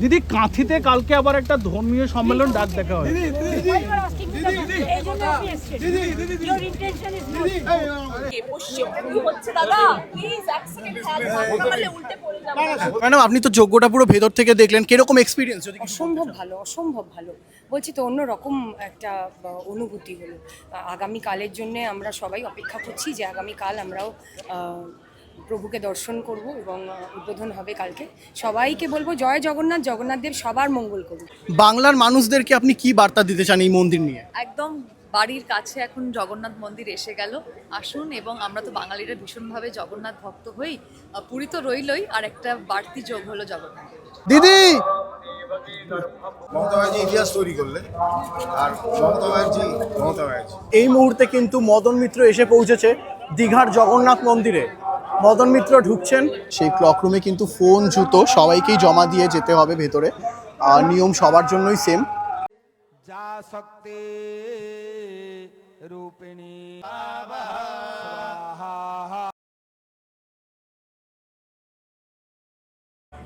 দিদি কাঁথিতে কালকে আবার একটা ধর্মীয় সম্মেলন ডাক দেখা হয়। ম্যাডাম আপনি তো যোগ্যটা পুরো ভেতর থেকে দেখলেন। কীরকম এক্সপিরিয়েন্স যদি অসম্ভব ভালো অসম্ভব ভালো। বলছি তো অন্যরকম একটা অনুভূতি হলো। আ- আগামী কালের জন্য আমরা সবাই অপেক্ষা করছি যে আগামী কাল আমরাও আহ, প্রভুকে দর্শন করব এবং উদ্বোধন হবে কালকে। সবাইকে বলব জয় জগন্নাথ জগন্নাথ দেব সবার মঙ্গল করুন। বাংলার মানুষদেরকে আপনি কি বার্তা দিতে চান এই মন্দির নিয়ে? একদম বাড়ির কাছে এখন জগন্নাথ মন্দির এসে গেল। আসুন এবং আমরা তো বাঙালিরা ভীষণভাবে জগন্নাথ ভক্ত হই। পুরী তো রইলই আর একটা বাড়তি যোগ হলো জগন্নাথ। দিদি! মমতা ব্যানার্জি ইতিহাস তৈরি করলেন আর মমতা ব্যানার্জি মমতা ব্যানার্জি। এই মুহূর্তে কিন্তু মদন মিত্র এসে পৌঁছেছে দীঘার জগন্নাথ মন্দিরে। মদন মিত্র ঢুকছেন। সেই ক্লক রুমে কিন্তু ফোন জুতো সবাইকেই জমা দিয়ে যেতে হবে ভেতরে। আর নিয়ম সবার জন্যই সেম যা শক্তি রূপিণী।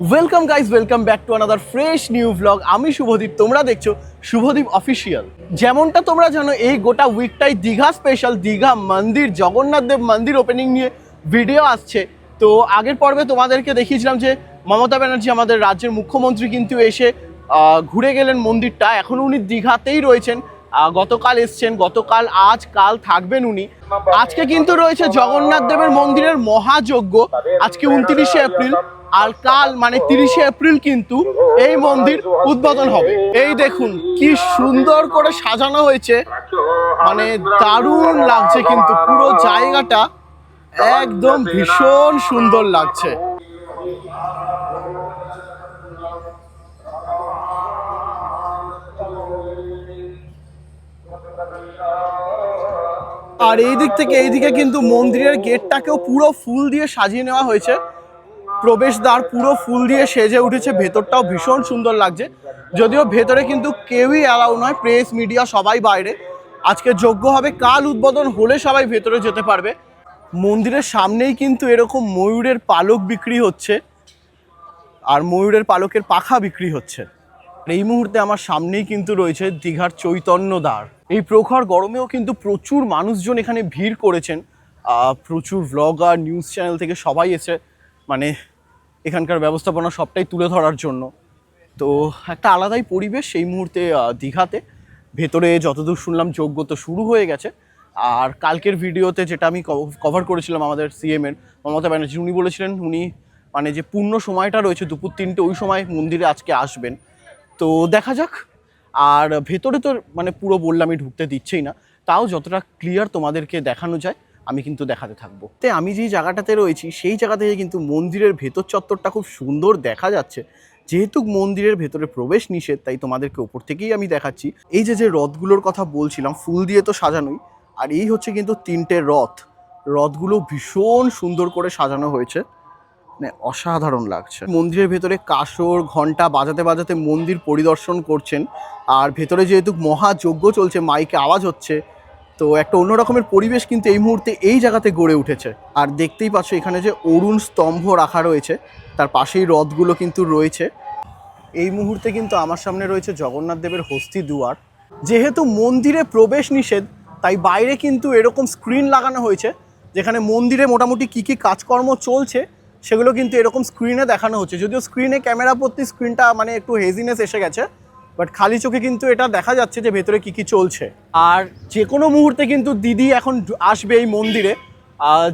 Welcome guys welcome back to another fresh new blog আমি শুভদীপ তোমরা দেখছ শুভদীপ অফিসিয়াল যেমনটা তোমরা জানো এই গোটা উইকটাই দীঘা স্পেশাল দীঘা মন্দির জগন্নাথ দেব মন্দির ওপেনিং নিয়ে ভিডিও আসছে। তো আগের পর্বে তোমাদেরকে দেখিয়েছিলাম যে মমতা ব্যানার্জি আমাদের রাজ্যের মুখ্যমন্ত্রী কিন্তু এসে ঘুরে গেলেন মন্দিরটা। এখন উনি দীঘাতেই রয়েছেন। গতকাল এসছেন, গতকাল আজ, কাল থাকবেন উনি। আজকে কিন্তু রয়েছে জগন্নাথ দেবের মন্দিরের মহাযজ্ঞ। আজকে উনত্রিশে এপ্রিল, আর কাল মানে তিরিশে এপ্রিল কিন্তু এই মন্দির উদ্বোধন হবে। এই দেখুন, কি সুন্দর করে সাজানো হয়েছে। মানে দারুণ লাগছে কিন্তু পুরো জায়গাটা। একদম ভীষণ সুন্দর লাগছে। আর এই দিক থেকে এই দিকে কিন্তু মন্দিরের গেটটাকেও পুরো ফুল দিয়ে সাজিয়ে নেওয়া হয়েছে। প্রবেশদ্বার পুরো ফুল দিয়ে সেজে উঠেছে, ভেতরটাও ভীষণ সুন্দর লাগছে। যদিও ভেতরে কিন্তু কেউই অ্যালাউ নয়, প্রেস, মিডিয়া, সবাই বাইরে। আজকে যোগ্য হবে, কাল উদ্বোধন হলে সবাই ভেতরে যেতে পারবে। মন্দিরের সামনেই কিন্তু এরকম ময়ূরের পালক বিক্রি হচ্ছে। আর ময়ূরের পালকের পাখা বিক্রি হচ্ছে। এই মুহূর্তে আমার সামনেই কিন্তু রয়েছে দীঘার চৈতন্য দ্বার। এই প্রখর গরমেও কিন্তু প্রচুর মানুষজন এখানে ভিড় করেছেন। প্রচুর ব্লগার নিউজ চ্যানেল থেকে সবাই এসে মানে এখানকার ব্যবস্থাপনা সবটাই তুলে ধরার জন্য। তো একটা আলাদাই পরিবেশ সেই মুহূর্তে দীঘাতে। ভেতরে যতদূর শুনলাম যোগ্য তো শুরু হয়ে গেছে। আর কালকের ভিডিওতে যেটা আমি কভার করেছিলাম আমাদের সিএমের মমতা ব্যানার্জি, উনি বলেছিলেন, উনি মানে যে পূর্ণ সময়টা রয়েছে, দুপুর তিনটে, ওই সময় মন্দিরে আজকে আসবেন। তো দেখা যাক, আর ভেতরে তো মানে পুরো বললামই ঢুকতে দিচ্ছেই না। তাও যতটা ক্লিয়ার তোমাদেরকে দেখানো যায়, আমি কিন্তু দেখাতে থাকব। তে আমি যেই জায়গাটাতে রয়েছি, সেই জায়গা থেকে কিন্তু মন্দিরের ভেতর চত্বরটা খুব সুন্দর দেখা যাচ্ছে। যেহেতু মন্দিরের ভেতরে প্রবেশ নিষেধ, তাই তোমাদেরকে ওপর থেকেই আমি দেখাচ্ছি। এই যে যে রথগুলোর কথা বলছিলাম, ফুল দিয়ে তো সাজানোই আর এই হচ্ছে কিন্তু তিনটে রথ। রথগুলো ভীষণ সুন্দর করে সাজানো হয়েছে। মানে অসাধারণ লাগছে। মন্দিরের ভেতরে কাসর ঘণ্টা বাজাতে বাজাতে মন্দির পরিদর্শন করছেন। আর ভেতরে যেহেতু মহাযজ্ঞ চলছে, মাইকে আওয়াজ হচ্ছে, তো একটা অন্য রকমের পরিবেশ কিন্তু এই মুহূর্তে এই জায়গাতে গড়ে উঠেছে। আর দেখতেই পাচ্ছ এখানে যে অরুণ স্তম্ভ রাখা রয়েছে, তার পাশেই রথগুলো কিন্তু রয়েছে। এই মুহূর্তে কিন্তু আমার সামনে রয়েছে জগন্নাথ দেবের হস্তি দুয়ার। যেহেতু মন্দিরে প্রবেশ নিষেধ তাই বাইরে কিন্তু এরকম স্ক্রিন লাগানো হয়েছে, যেখানে মন্দিরে মোটামুটি কী কী কাজকর্ম চলছে, সেগুলো কিন্তু এরকম স্ক্রিনে দেখানো হচ্ছে। যদিও স্ক্রিনে ক্যামেরা প্রতি স্ক্রিনটা মানে একটু হেজিনেস এসে গেছে বাট খালি চোখে কিন্তু এটা দেখা যাচ্ছে যে ভেতরে কী কী চলছে। আর যে কোনো মুহূর্তে কিন্তু দিদি এখন আসবে এই মন্দিরে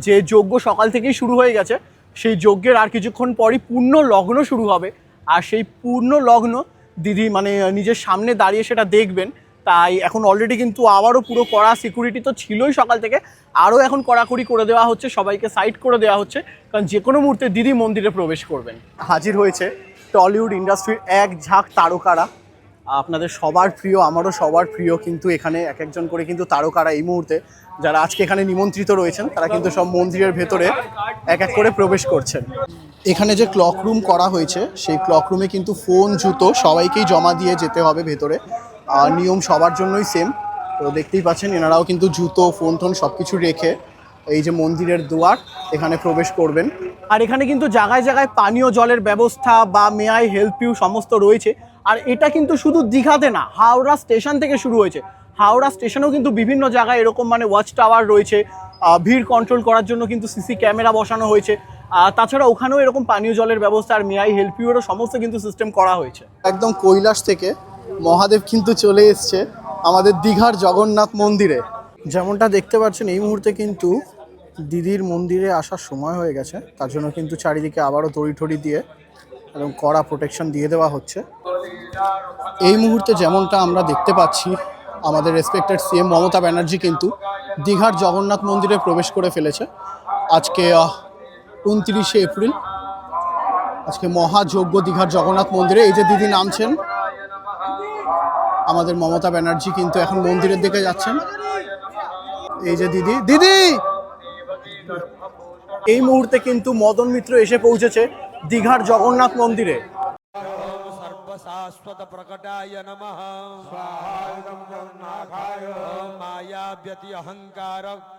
যে যজ্ঞ সকাল থেকেই শুরু হয়ে গেছে, সেই যজ্ঞের আর কিছুক্ষণ পরই পূর্ণ লগ্ন শুরু হবে। আর সেই পূর্ণ লগ্ন দিদি মানে নিজের সামনে দাঁড়িয়ে সেটা দেখবেন। তাই এখন অলরেডি কিন্তু আবারও পুরো কড়া সিকিউরিটি তো ছিলই সকাল থেকে। আরও এখন কড়াকড়ি করে দেওয়া হচ্ছে, সবাইকে সাইড করে দেওয়া হচ্ছে, কারণ যে কোনো মুহূর্তে দিদি মন্দিরে প্রবেশ করবেন। হাজির হয়েছে টলিউড ইন্ডাস্ট্রির এক ঝাঁক তারকারা। আপনাদের সবার প্রিয়, আমারও সবার প্রিয় কিন্তু এখানে এক একজন করে কিন্তু তারকারা এই মুহূর্তে। যারা আজকে এখানে নিমন্ত্রিত রয়েছেন, তারা কিন্তু সব মন্দিরের ভেতরে এক এক করে প্রবেশ করছেন। এখানে যে ক্লক রুম করা হয়েছে, সেই ক্লক রুমে কিন্তু ফোন জুতো সবাইকেই জমা দিয়ে যেতে হবে ভেতরে। নিয়ম সবার জন্যই সেম তো দেখতেই পাচ্ছেন, এনারাও কিন্তু জুতো ফোন টোন সব কিছু রেখে এই যে মন্দিরের দুয়ার, এখানে প্রবেশ করবেন। আর এখানে কিন্তু জায়গায় জায়গায় পানীয় জলের ব্যবস্থা বা মেয়াই হেল্প ইউ সমস্ত রয়েছে। আর এটা কিন্তু শুধু দীঘাতে না, হাওড়া স্টেশন থেকে শুরু হয়েছে। হাওড়া স্টেশনেও কিন্তু বিভিন্ন জায়গায় এরকম মানে ওয়াচ টাওয়ার রয়েছে। ভিড় কন্ট্রোল করার জন্য কিন্তু সিসি ক্যামেরা বসানো হয়েছে। তাছাড়া ওখানেও এরকম পানীয় জলের ব্যবস্থা আর মেয়াই হেল্প ইউরও সমস্ত কিন্তু সিস্টেম করা হয়েছে। একদম কৈলাস থেকে মহাদেব কিন্তু চলে এসছে আমাদের দীঘার জগন্নাথ মন্দিরে। যেমনটা দেখতে পাচ্ছেন, এই মুহূর্তে কিন্তু দিদির মন্দিরে আসার সময় হয়ে গেছে। তার জন্য কিন্তু চারিদিকে আবারও দড়ি টড়ি দিয়ে এবং কড়া প্রোটেকশন দিয়ে দেওয়া হচ্ছে। এই মুহূর্তে যেমনটা আমরা দেখতে পাচ্ছি, আমাদের রেসপেক্টেড সিএম মমতা ব্যানার্জি কিন্তু দীঘার জগন্নাথ মন্দিরে প্রবেশ করে ফেলেছে। আজকে উনত্রিশে এপ্রিল, আজকে মহাযজ্ঞ দীঘার জগন্নাথ মন্দিরে। এই যে দিদি নামছেন আমাদের মমতা ব্যানার্জি কিন্তু এখন মন্দিরের দিকে যাচ্ছেন। এই যে দিদি দিদি! এই মুহূর্তে কিন্তু মদন মিত্র এসে পৌঁছেছে দীঘার জগন্নাথ মন্দিরে। মায়া অহংকার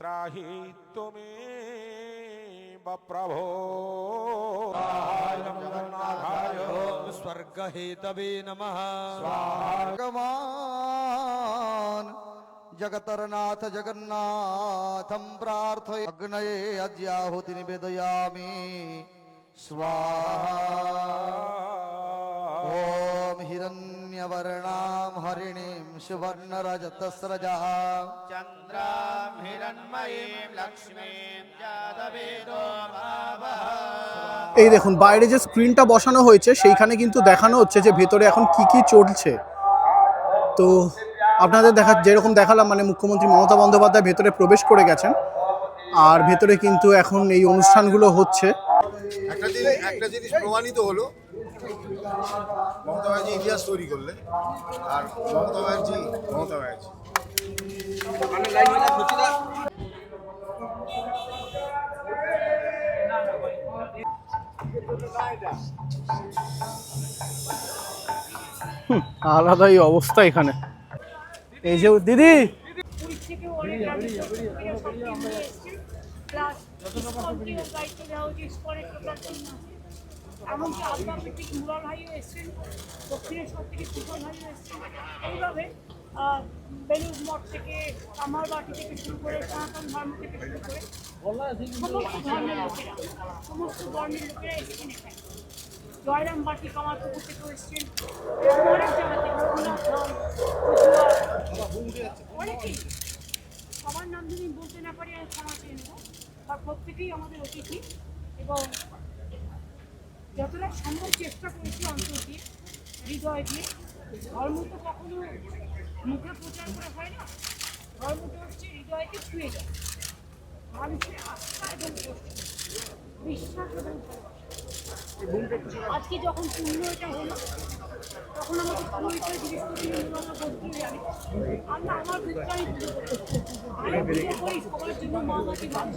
त्राहि तुमे प्रभो ॐ स्वर्गहेतवे नमः। भगवान् जगतरनाथ जगन्नाथं प्रार्थये। अग्नये अद्याहुति निवेदयामि। स्वाहा। ॐ हिरण्यवर्णां हरिणीं सुवर्णरजतस्रजः এই দেখুন বাইরে যে স্ক্রিনটা বসানো হয়েছে সেইখানে কিন্তু দেখানো হচ্ছে যে ভেতরে এখন কি কি চলছে তো আপনাদের দেখা যেরকম দেখালাম মানে মুখ্যমন্ত্রী মমতা বন্দ্যোপাধ্যায় ভেতরে প্রবেশ করে গেছেন আর ভেতরে কিন্তু এখন এই অনুষ্ঠানগুলো হচ্ছে একটা জিনিস একটা জিনিস প্রমাণিত হলো মমতা ব্যানার্জি ইতিহাস তৈরি করলে, আর মমতা ব্যানার্জি মমতা ব্যানার্জি। আলাদাই অবস্থা এখানে। এই যে দিদি পুরী থেকে অনেক রাজ্য থেকে সব team নিয়ে এসছে। Plus ইসকনকেও দায়িত্ব দেওয়া হয়েছে, ইসকনের total team আছে। এমনকি আলবাপের থেকে মুরাল ভাইও এসছেন দক্ষিণেশ্বর থেকে সুফল ভাইও এসছেন। এইভাবে বেলুর মঠ থেকে কামারবাটি থেকে শুরু করে সনাতন ধর্ম থেকে শুরু করে সমস্ত ধর্মের লোকেরা, সমস্ত ধর্মের লোকেরা এসছেন এখানে। জয়রাম বাটি কামারপুকুর থেকে এসছেন, অনেক জায়গা থেকে অনেকেই। সবার নাম যদি বলতে না পারি, আমি ক্ষমা চেয়ে নেব। আর প্রত্যেকেই আমাদের অতিথি এবং যতটা সম্ভব চেষ্টা করেছি অন্তর দিয়ে হৃদয় দিয়ে ধর্ম তো কখনো মুখে প্রচার করে হয় না। ধর্মটা হচ্ছে হৃদয়কে ছুঁয়ে যায়। মানুষের আস্থা এবং বিশ্বাস এবং আজকে যখন পূর্ণ এটা হলো, তখন আমাকে পুরোহিতরা জিজ্ঞেস করছিল আমরা বলতে জানি আমরা আমার আমি পুজো করি করি সবার জন্য মা মাটি মানুষ।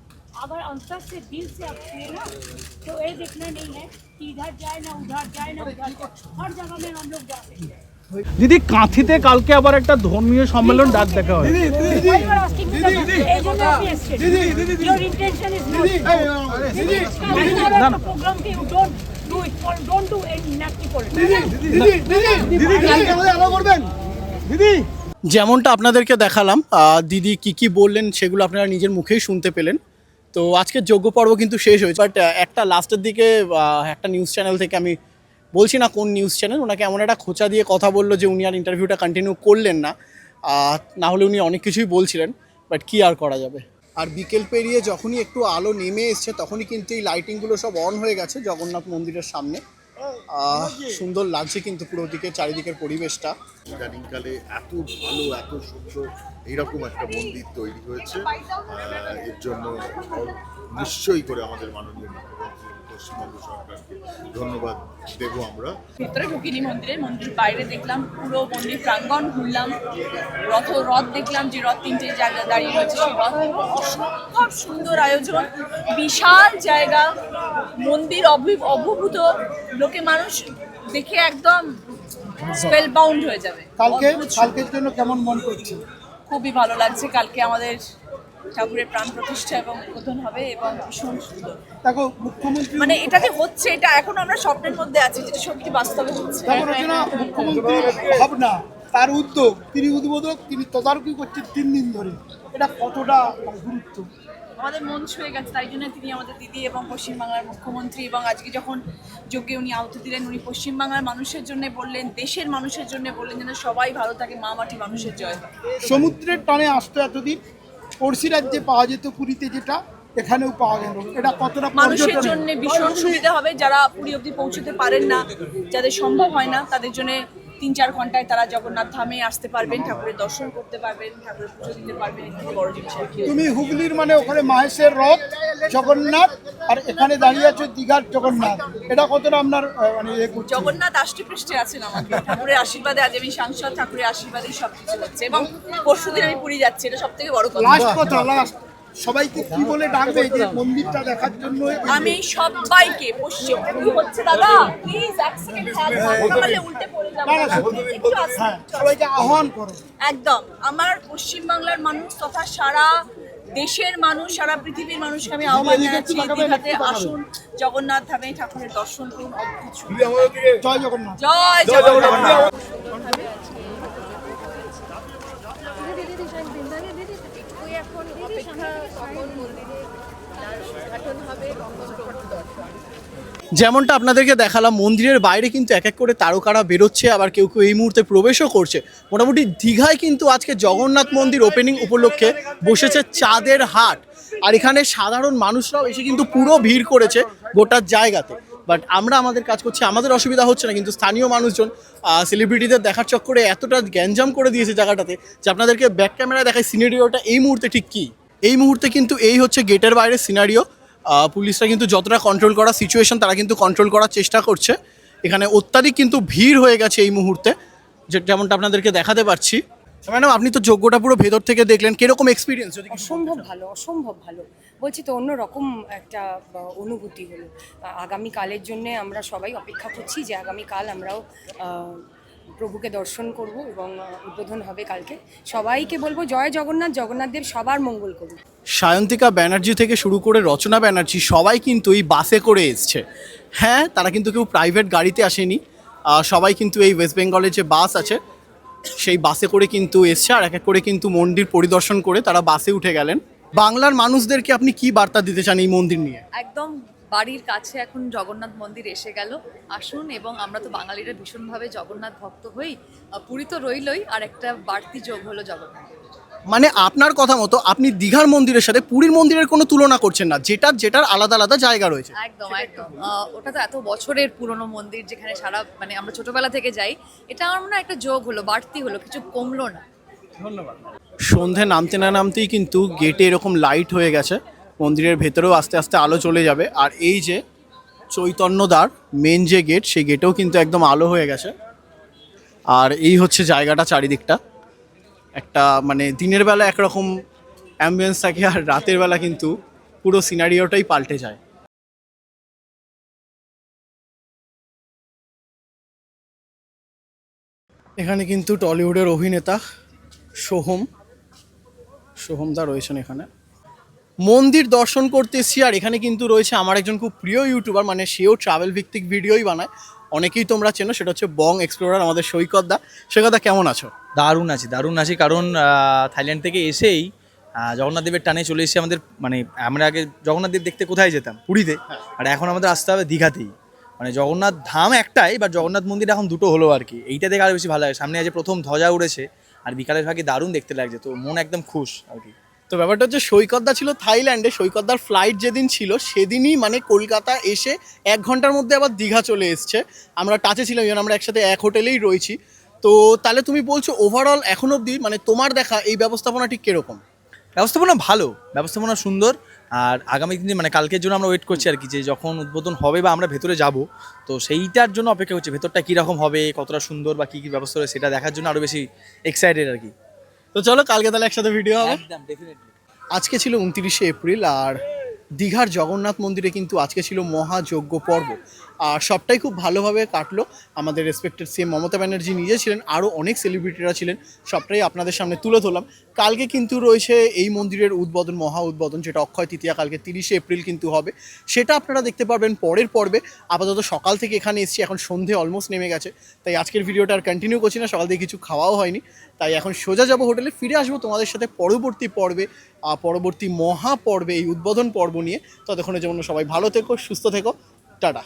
अगर अंतर से दिल से आप छुए ना तो ये देखना नहीं है कि इधर जाए ना उधर जाए ना उधर जाए हर जगह में हम लोग जाते हैं দিদি কাঁথিতে কালকে আবার একটা ধর্মীয় সম্মেলন ডাক দেখা হয় Why you are asking me that? এই জন্য আপনি এসেছেন। Your intention is not. This is not a program কি you don't do it for don't do any nasty politics. যেমনটা আপনাদেরকে দেখালাম আহ, দিদি কি কি বললেন সেগুলো আপনারা নিজের মুখেই শুনতে পেলেন তো আজকের যোগ্য পর্ব কিন্তু শেষ হয়েছে। বাট একটা লাস্টের দিকে একটা নিউজ চ্যানেল থেকে আমি বলছি না কোন নিউজ চ্যানেল ওনাকে এমন একটা খোঁচা দিয়ে কথা বলল যে উনি আর ইন্টারভিউটা কন্টিনিউ করলেন না। না হলে উনি অনেক কিছুই বলছিলেন বাট কি আর করা যাবে? আর বিকেল পেরিয়ে যখনই একটু আলো নেমে এসছে, তখনই কিন্তু এই লাইটিংগুলো সব অন হয়ে গেছে জগন্নাথ মন্দিরের সামনে। সুন্দর লাগছে কিন্তু পুরো দিকে, চারিদিকের পরিবেশটা। ইদানিংকালে এত ভালো, এত সুন্দর এইরকম একটা মন্দির তৈরি হয়েছে। এর জন্য নিশ্চয়ই করে আমাদের মাননীয় মুখ্যমন্ত্রী পশ্চিমবঙ্গ সরকারকে ধন্যবাদ দেবো আমরা। ভেতরে ঢুকিনি মন্দিরের মন্দির বাইরে দেখলাম পুরো মন্দির প্রাঙ্গণ ঘুরলাম রথ রথ দেখলাম যে রথ তিনটে জায়গা দাঁড়িয়ে রয়েছে সেই রথ। অসম্ভব সুন্দর আয়োজন বিশাল জায়গা মন্দির অভি- অভিভূত লোকে মানুষ দেখে একদম স্পেল বাউন্ড হয়ে যাবে। কালকে কালকের জন্য কেমন মন করছে? খুবই ভালো লাগছে কালকে আমাদের ঠাকুরের প্রাণ প্রতিষ্ঠা এবং উদ্বোধন হবে এবং ভীষণ সুন্দর। দেখো মুখ্যমন্ত্রী মানে এটা যে হচ্ছে এটা এখন আমরা স্বপ্নের মধ্যে আছি যেটা সত্যি বাস্তবে হচ্ছে। মুখ্যমন্ত্রীর ভাবনা তার উদ্যোগ তিনি উদ্বোধক তিনি তদারকি করছেন তিন দিন ধরে। এটা কতটা গুরুত্ব? আমাদের মন ছুঁয়ে গেছে তাই জন্য তিনি আমাদের দিদি এবং পশ্চিমবাংলার মুখ্যমন্ত্রী এবং আজকে যখন যোগ্যে উনি আহত দিলেন উনি পশ্চিমবাংলার মানুষের জন্য বললেন দেশের মানুষের জন্য বললেন যেন সবাই ভালো থাকে মা মাটি মানুষের জয় সমুদ্রের টানে আসতো এতদিন পড়শি রাজ্যে পাওয়া যেত পুরীতে যেটা, এখানেও পাওয়া গেল। এটা কতটা মানুষের জন্য ভীষণ সুবিধা হবে যারা পুরী অবধি পৌঁছতে পারেন না, যাদের সম্ভব হয় না, তাদের জন্য তিন চার ঘন্টায় তারা জগন্নাথ ধামে আসতে পারবেন ঠাকুরের দর্শন করতে পারবেন ঠাকুরের পুজো দিতে পারবেন এর বড় জিনিস? তুমি হুগলির মানে ওখানে মাহেশের রথ জগন্নাথ আর এখানে দাঁড়িয়ে আছো দীঘার জগন্নাথ। এটা কতটা আপনার মানে ইয়ে জগন্নাথ আষ্টিপৃষ্ঠে আছেন আমাকে। ঠাকুরের আশীর্বাদে আজ আমি সাংসদ ঠাকুরের আশীর্বাদেই সব কিছু হচ্ছে। এবং পরশুদিন আমি পুরী যাচ্ছি এটা সব থেকে বড় কথা। লাস্ট কথা লাস্ট। সবাইকে কি বলে ডাকবে যে মন্দিরটা দেখার জন্য? আমি সবাইকে পশ্চিম কি হচ্ছে দাদা? প্লিজ উল্টে পড়ে আস্তে, হ্যাঁ একটু আস্তে। সবাইকে আহ্বান করো। একদম আমার পশ্চিমবাংলার মানুষ তথা সারা দেশের মানুষ সারা পৃথিবীর মানুষকে আমি আহ্বান জানাচ্ছি দীঘাতে আসুন জগন্নাথ ধামে ঠাকুরের দর্শন করুন অদ্ভুত সুন্দর। জয় জগন্নাথ। জয় জগন্নাথ যেমনটা আপনাদেরকে দেখালাম, মন্দিরের বাইরে কিন্তু এক এক করে তারকারা বেরোচ্ছে, আবার কেউ কেউ এই মুহূর্তে প্রবেশও করছে। মোটামুটি দীঘায় কিন্তু আজকে জগন্নাথ মন্দির ওপেনিং উপলক্ষে বসেছে চাঁদের হাট। আর এখানে সাধারণ মানুষরাও এসে কিন্তু পুরো ভিড় করেছে গোটার জায়গাতে। বাট আমরা আমাদের কাজ করছি আমাদের অসুবিধা হচ্ছে না কিন্তু স্থানীয় মানুষজন সেলিব্রিটিদের দেখার চক্করে এতটা গ্যাঞ্জাম করে দিয়েছে জায়গাটাতে যে আপনাদেরকে ব্যাক ক্যামেরায় দেখায় সিনারিওটা এই মুহূর্তে ঠিক কী? এই মুহূর্তে কিন্তু এই হচ্ছে গেটের বাইরে সিনারিও পুলিশরা কিন্তু যতটা কন্ট্রোল করা সিচুয়েশন তারা কিন্তু কন্ট্রোল করার চেষ্টা করছে। এখানে অত্যাধিক কিন্তু ভিড় হয়ে গেছে এই মুহূর্তে যেমনটা আপনাদেরকে দেখাতে পারছি। ম্যাডাম আপনি তো যোগ্যটা পুরো ভেতর থেকে দেখলেন কীরকম এক্সপিরিয়েন্স যদি অসম্ভব ভালো অসম্ভব ভালো। বলছি তো অন্যরকম একটা অনুভূতি হলো। আগামীকালের জন্য আমরা সবাই অপেক্ষা করছি যে আগামীকাল আমরাও প্রভুকে দর্শন করব এবং উদ্বোধন হবে কালকে। সবাইকে বলব জয় জগন্নাথ জগন্নাথদেব সবার মঙ্গল করুন। সায়ন্তিকা ব্যানার্জি থেকে শুরু করে রচনা ব্যানার্জি সবাই কিন্তু এই বাসে করে এসছে। হ্যাঁ তারা কিন্তু কেউ প্রাইভেট গাড়িতে আসেনি। সবাই কিন্তু এই ওয়েস্ট বেঙ্গলের যে বাস আছে, সেই বাসে করে কিন্তু এসছে। আর এক এক করে কিন্তু মন্দির পরিদর্শন করে তারা বাসে উঠে গেলেন। বাংলার মানুষদেরকে আপনি কি বার্তা দিতে চান এই মন্দির নিয়ে? একদম বাড়ির কাছে এখন জগন্নাথ মন্দির এসে গেল। আসুন এবং আমরা তো বাঙালিরা ভীষণভাবে জগন্নাথ ভক্ত হই। পুরী তো রইলই আর একটা বাড়তি যোগ হলো জগন্নাথ। মানে আপনার কথা মতো আপনি দীঘার মন্দিরের সাথে পুরীর মন্দিরের কোনো তুলনা করছেন না যেটার যেটার আলাদা আলাদা জায়গা রয়েছে। একদম একদম। ওটা তো এত বছরের পুরনো মন্দির যেখানে সারা মানে আমরা ছোটবেলা থেকে যাই এটা আমার মনে একটা যোগ হলো বাড়তি হলো কিছু কমলো না। সন্ধে নামতে না নামতেই কিন্তু গেটে এরকম লাইট হয়ে গেছে। মন্দিরের ভেতরেও আস্তে আস্তে আলো চলে যাবে। আর এই যে চৈতন্যদ্বার মেন যে গেট সেই গেটেও কিন্তু একদম আলো হয়ে গেছে। আর এই হচ্ছে জায়গাটা চারিদিকটা। একটা মানে দিনের বেলা একরকম অ্যাম্বিয়েন্স থাকে আর রাতের বেলা কিন্তু পুরো সিনারিওটাই পাল্টে যায়। এখানে কিন্তু টলিউডের অভিনেতা সোহম সোহমদা রয়েছেন এখানে। মন্দির দর্শন করতে এসেছি আর এখানে কিন্তু রয়েছে আমার একজন খুব প্রিয় ইউটিউবার মানে সেও ট্রাভেল ভিত্তিক ভিডিওই বানায়। অনেকেই তোমরা চেনো সেটা হচ্ছে বং এক্সপ্লোরার আমাদের সৈকতদা সৈকতদা কেমন আছো? দারুণ আছি দারুণ আছি কারণ থাইল্যান্ড থেকে এসেই জগন্নাথ দেবের টানে চলে এসেছি আমাদের মানে আমরা আগে জগন্নাথ দেব দেখতে কোথায় যেতাম? পুরীতে। আর এখন আমাদের আসতে হবে দীঘাতেই। মানে জগন্নাথ ধাম একটাই বা জগন্নাথ মন্দির এখন দুটো হলো আর কি। এইটা দেখে আরও বেশি ভালো লাগে। সামনে আজ প্রথম ধ্বজা উড়েছে। আর বিকালের ভাগে দারুণ দেখতে লাগছে তো মন একদম খুশ আর কি। তো ব্যাপারটা হচ্ছে সৈকতদা ছিল থাইল্যান্ডে সৈকতদার ফ্লাইট যেদিন ছিল সেদিনই মানে কলকাতা এসে এক ঘণ্টার মধ্যে আবার দীঘা চলে এসছে। আমরা টাচে ছিলাম যেন আমরা একসাথে এক হোটেলেই রয়েছি। তো তাহলে তুমি বলছো ওভারঅল এখন অবধি মানে তোমার দেখা এই ব্যবস্থাপনা ঠিক কীরকম? ব্যবস্থাপনা ভালো ব্যবস্থাপনা সুন্দর। আর আগামী দিনে মানে কালকের জন্য আমরা ওয়েট করছি আর কি যে যখন উদ্বোধন হবে বা আমরা ভেতরে যাব তো সেইটার জন্য অপেক্ষা করছি ভেতরটা কীরকম হবে কতটা সুন্দর বা কী কী ব্যবস্থা রয়েছে সেটা দেখার জন্য আরও বেশি এক্সাইটেড আর কি। তো চলো কালকে তাহলে একসাথে ভিডিও হবে। একদম ডেফিনেটলি আজকে ছিল উনত্রিশে এপ্রিল আর দীঘার জগন্নাথ মন্দিরে কিন্তু আজকে ছিল মহাযজ্ঞ পর্ব। আর সবটাই খুব ভালোভাবে কাটলো। আমাদের রেসপেক্টেড সিএম মমতা ব্যানার্জি নিজে ছিলেন, আরও অনেক সেলিব্রিটিরা ছিলেন, সবটাই আপনাদের সামনে তুলে ধরলাম। কালকে কিন্তু রয়েছে এই মন্দিরের উদ্বোধন, মহা উদ্বোধন, যেটা অক্ষয় তৃতীয়া, কালকে তিরিশে এপ্রিল কিন্তু হবে। সেটা আপনারা দেখতে পারবেন পরের পর্বে। আপাতত সকাল থেকে এখানে এসেছি, এখন সন্ধে অলমোস্ট নেমে গেছে। তাই আজকের ভিডিওটা আর কন্টিনিউ করছি না, সকাল থেকে কিছু খাওয়াও হয়নি। তাই এখন সোজা যাব হোটেলে, ফিরে আসব তোমাদের সাথে পরবর্তী পর্বে পরবর্তী মহা পর্বে এই উদ্বোধন পর্ব নিয়ে। ততক্ষণের জন্য সবাই ভালো থেকো, সুস্থ থেকো। টাটা।